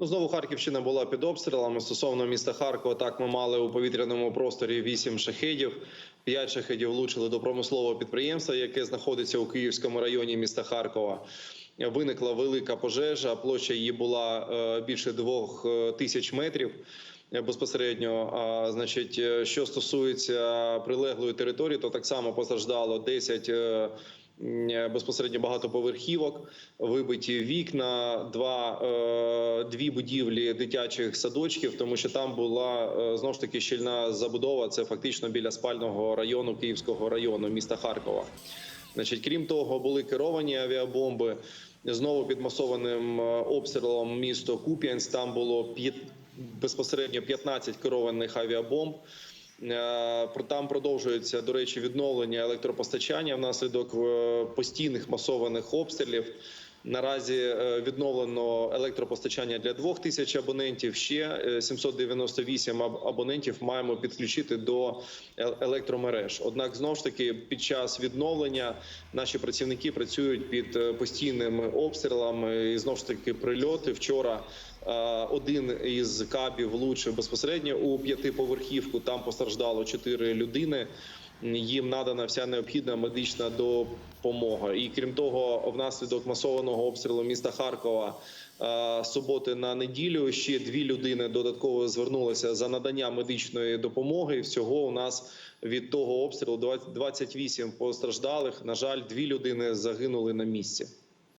Ну, знову Харківщина була під обстрілами. Стосовно міста Харкова, так ми мали у повітряному просторі 8 шахедів. 5 шахедів влучили до промислового підприємства, яке знаходиться у Київському районі міста Харкова. Виникла велика пожежа. Площа її була е, більше двох е, тисяч метрів. Безпосередньо, а значить, е, що стосується прилеглої території, то так само постраждало 10 е, безпосередньо багатоповерхівок, вибиті вікна, два дві будівлі дитячих садочків, тому що там була е, знову ж таки щільна забудова. Це фактично біля спального району Київського району міста Харкова. Значить, крім того, були керовані авіабомби. Знову під масованим е, обстрілом місто Куп'янськ. Там було п'ят- безпосередньо 15 керованих авіабомб. Е, Там продовжується, до речі, відновлення електропостачання внаслідок постійних масованих обстрілів. Наразі е, відновлено електропостачання для двох тисяч абонентів. Ще е, 798 аб- абонентів маємо підключити до е- електромереж. Однак, знову ж таки, під час відновлення наші працівники працюють під е, постійними обстрілами і знову ж таки прильоти. Вчора е, один із кабів влучив безпосередньо у п'ятиповерхівку. Там постраждало чотири людини. Їм надана вся необхідна медична допомога. І крім того, внаслідок масованого обстрілу міста Харкова е, суботи на неділю ще дві людини додатково звернулися за надання медичної допомоги. Всього у нас від того обстрілу 20 28 постраждалих. На жаль, дві людини загинули на місці.